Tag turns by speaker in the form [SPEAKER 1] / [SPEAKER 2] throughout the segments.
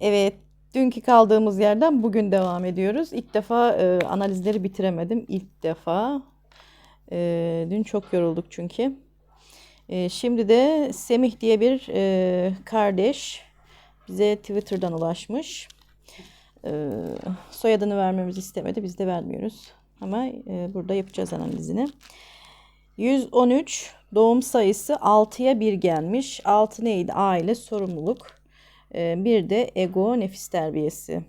[SPEAKER 1] Evet, dünkü kaldığımız yerden bugün devam ediyoruz. İlk defa e, analizleri bitiremedim. İlk defa. E, dün çok yorulduk çünkü. E, şimdi de Semih diye bir e, kardeş bize Twitter'dan ulaşmış. E, soyadını vermemizi istemedi. Biz de vermiyoruz. Ama e, burada yapacağız analizini. 113 doğum sayısı 6'ya 1 gelmiş. 6 neydi? Aile, sorumluluk. Ee, Bir de ego, nefis terbiyesi.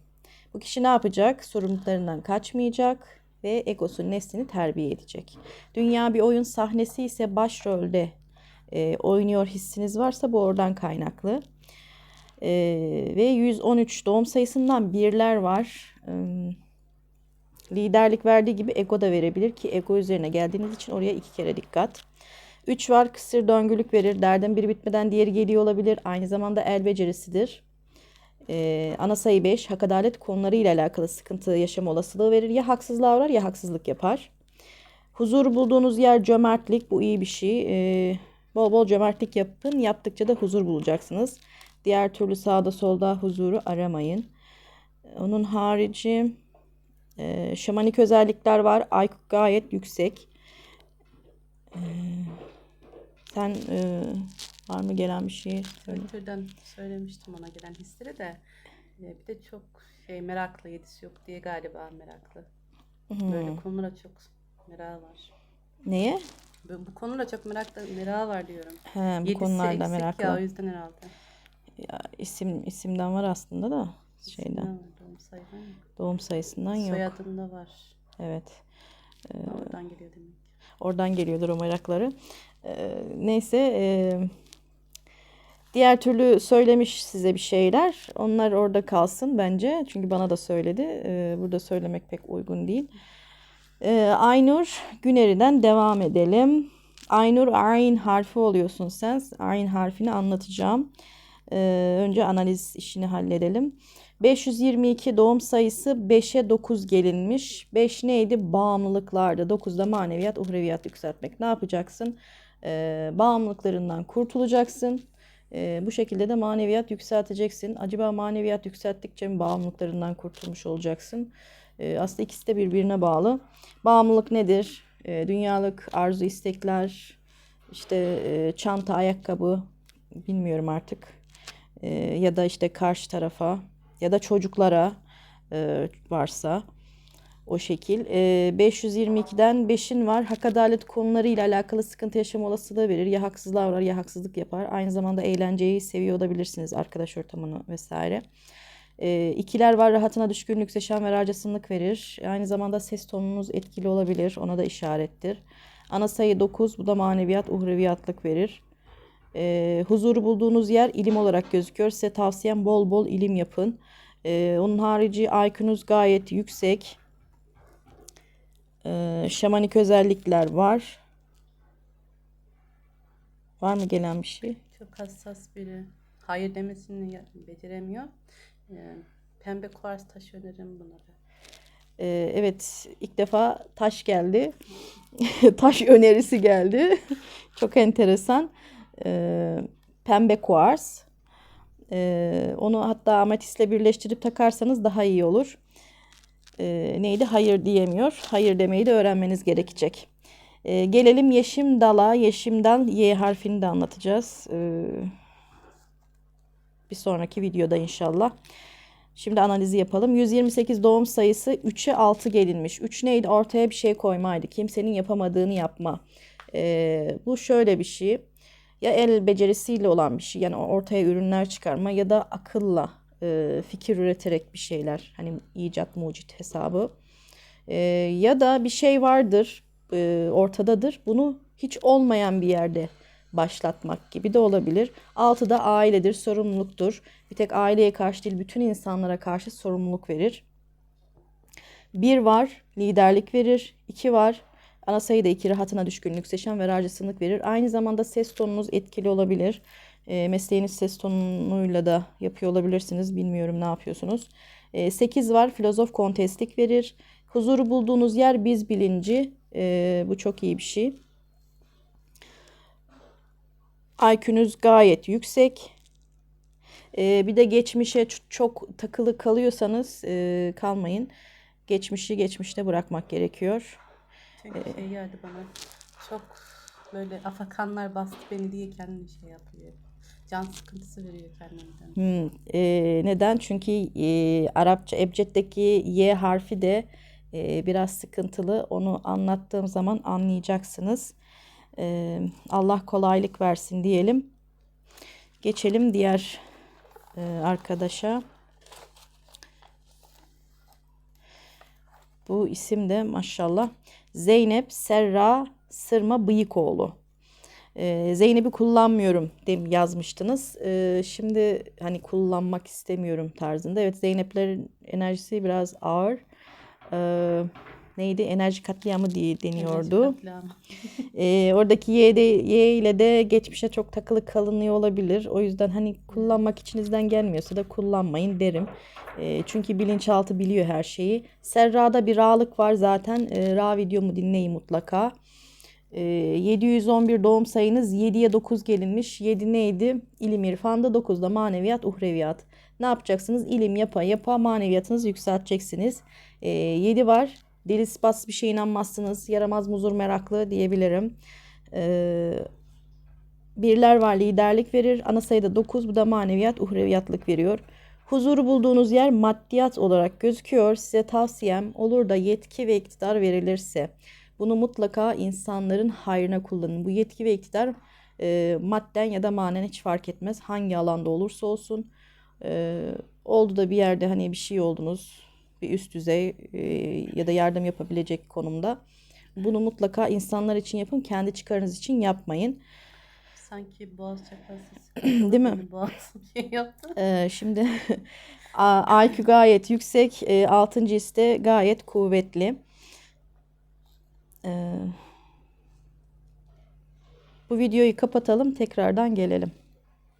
[SPEAKER 1] Bu kişi ne yapacak? Sorumluluklarından kaçmayacak ve egosu neslini terbiye edecek. Dünya bir oyun sahnesi ise başrolde e, oynuyor hissiniz varsa bu oradan kaynaklı. E, ve 113 doğum sayısından birler var. Hmm, Liderlik verdiği gibi ego da verebilir ki ego üzerine geldiğiniz için oraya iki kere dikkat. 3 var kısır döngülük verir. Derden biri bitmeden diğeri geliyor olabilir. Aynı zamanda el becerisidir. Ee, ana sayı 5 hak adalet konularıyla alakalı sıkıntı yaşama olasılığı verir. Ya haksızlığa uğrar ya haksızlık yapar. Huzur bulduğunuz yer cömertlik. Bu iyi bir şey. Ee, bol bol cömertlik yapın. Yaptıkça da huzur bulacaksınız. Diğer türlü sağda solda huzuru aramayın. Onun harici e, şamanik özellikler var. IQ gayet yüksek. Ee, sen e, var mı gelen bir şey? Söyle.
[SPEAKER 2] Önceden söylemiştim ona gelen hisleri de e, bir de çok şey meraklı yedisi yok diye galiba meraklı. Böyle konulara çok merak var.
[SPEAKER 1] Neye?
[SPEAKER 2] Bu, bu konulara çok meraklı merak var diyorum.
[SPEAKER 1] He, bu
[SPEAKER 2] Yedisi
[SPEAKER 1] konularda meraklı.
[SPEAKER 2] Ya o yüzden herhalde.
[SPEAKER 1] Ya, isim isimden var aslında da şeyden.
[SPEAKER 2] İsimden var, doğum sayıdan yok.
[SPEAKER 1] Doğum sayısından yok.
[SPEAKER 2] Soyadında var.
[SPEAKER 1] Evet.
[SPEAKER 2] Oradan geliyor demek.
[SPEAKER 1] Oradan geliyordur o merakları. Ee, neyse e, diğer türlü söylemiş size bir şeyler. Onlar orada kalsın bence. Çünkü bana da söyledi. Ee, burada söylemek pek uygun değil. Ee, Aynur Güneri'den devam edelim. Aynur Ayn harfi oluyorsun sen. Ayn harfini anlatacağım. Ee, önce analiz işini halledelim. 522 doğum sayısı 5'e 9 gelinmiş. 5 neydi? Bağımlılıklardı. 9'da maneviyat, uhreviyat yükseltmek. Ne yapacaksın? Ee, bağımlılıklarından kurtulacaksın. Ee, bu şekilde de maneviyat yükselteceksin. Acaba maneviyat yükselttikçe mi bağımlılıklarından kurtulmuş olacaksın? Ee, aslında ikisi de birbirine bağlı. Bağımlılık nedir? Ee, dünyalık arzu, istekler, işte e, çanta, ayakkabı, bilmiyorum artık. Ee, ya da işte karşı tarafa ya da çocuklara e, varsa o şekil. E, 522'den 5'in var. Hak adalet konularıyla alakalı sıkıntı yaşama olasılığı verir. Ya haksızlığa uğrar ya haksızlık yapar. Aynı zamanda eğlenceyi seviyor olabilirsiniz. Arkadaş ortamını vesaire. E, ikiler var. Rahatına düşkünlük, seçen ve harcasınlık verir. Aynı zamanda ses tonunuz etkili olabilir. Ona da işarettir. Ana sayı 9. Bu da maneviyat, uhreviyatlık verir. E, huzuru bulduğunuz yer ilim olarak gözüküyor. Size tavsiyem bol bol ilim yapın. E, onun harici IQ'nuz gayet yüksek. E, şamanik özellikler var. Var mı gelen bir şey?
[SPEAKER 2] Çok hassas biri. Hayır demesini beceremiyor. Ee, pembe kuars taşı öneririm bunlara.
[SPEAKER 1] E, evet ilk defa taş geldi. taş önerisi geldi. Çok enteresan. E, pembe kuars. E, onu hatta ametistle birleştirip takarsanız daha iyi olur. E, neydi? Hayır diyemiyor. Hayır demeyi de öğrenmeniz gerekecek. E, gelelim yeşim dala. Yeşimden Y harfini de anlatacağız. E, bir sonraki videoda inşallah. Şimdi analizi yapalım. 128 doğum sayısı 3'e 6 gelinmiş. 3 neydi? Ortaya bir şey koymaydı. Kimsenin yapamadığını yapma. Ee, bu şöyle bir şey. Ya el becerisiyle olan bir şey. Yani ortaya ürünler çıkarma ya da akılla e, fikir üreterek bir şeyler. Hani icat mucit hesabı. Ee, ya da bir şey vardır e, ortadadır. Bunu hiç olmayan bir yerde başlatmak gibi de olabilir. Altı da ailedir, sorumluluktur. Bir tek aileye karşı değil, bütün insanlara karşı sorumluluk verir. Bir var, liderlik verir. İki var, ana sayıda iki rahatına düşkünlük, seçen ve verir. Aynı zamanda ses tonunuz etkili olabilir. E, mesleğiniz ses tonuyla da yapıyor olabilirsiniz. Bilmiyorum ne yapıyorsunuz. E, sekiz var, filozof kontestlik verir. Huzuru bulduğunuz yer biz bilinci. E, bu çok iyi bir şey. IQ'nuz gayet yüksek. Ee, bir de geçmişe çok takılı kalıyorsanız e, kalmayın. Geçmişi geçmişte bırakmak gerekiyor.
[SPEAKER 2] Çünkü şey geldi bana. Çok böyle afakanlar bastı beni diye kendini şey yapıyor. Can sıkıntısı veriyor kendinden.
[SPEAKER 1] Hmm, e, neden? Çünkü e, Arapça Ebced'deki Y harfi de e, biraz sıkıntılı. Onu anlattığım zaman anlayacaksınız. E, Allah kolaylık versin diyelim. Geçelim diğer e, arkadaşa. Bu isim de maşallah Zeynep Serra Sırma Bıyıkoğlu. Ee, Zeynep'i kullanmıyorum dem yazmıştınız. Ee, şimdi hani kullanmak istemiyorum tarzında. Evet Zeynep'lerin enerjisi biraz ağır. Ee, neydi? Enerji katliamı diye deniyordu.
[SPEAKER 2] Enerji katliamı.
[SPEAKER 1] Ee, oradaki Y, de, Y ile de geçmişe çok takılı kalınıyor olabilir. O yüzden hani kullanmak içinizden gelmiyorsa da kullanmayın derim. Ee, çünkü bilinçaltı biliyor her şeyi. Serra'da bir Ra'lık var zaten. Ee, Ra videomu dinleyin mutlaka. Ee, 711 doğum sayınız 7'ye 9 gelinmiş. 7 neydi? İlim irfanda 9 da maneviyat uhreviyat. Ne yapacaksınız? İlim yapa yapa maneviyatınızı yükselteceksiniz. Ee, 7 var. Deli spas bir şeye inanmazsınız. Yaramaz muzur meraklı diyebilirim. Ee, birler var liderlik verir. Ana sayıda 9 bu da maneviyat uhreviyatlık veriyor. Huzuru bulduğunuz yer maddiyat olarak gözüküyor. Size tavsiyem olur da yetki ve iktidar verilirse bunu mutlaka insanların hayrına kullanın. Bu yetki ve iktidar e, madden ya da manen hiç fark etmez. Hangi alanda olursa olsun. E, oldu da bir yerde hani bir şey oldunuz. Bir üst düzey e, ya da yardım yapabilecek konumda. Bunu mutlaka insanlar için yapın. Kendi çıkarınız için yapmayın.
[SPEAKER 2] Sanki boğaz çakası.
[SPEAKER 1] Değil mi?
[SPEAKER 2] Boğaz şey yaptı.
[SPEAKER 1] Ee, şimdi IQ gayet yüksek. E, 6. iste gayet kuvvetli. Ee, bu videoyu kapatalım. Tekrardan gelelim.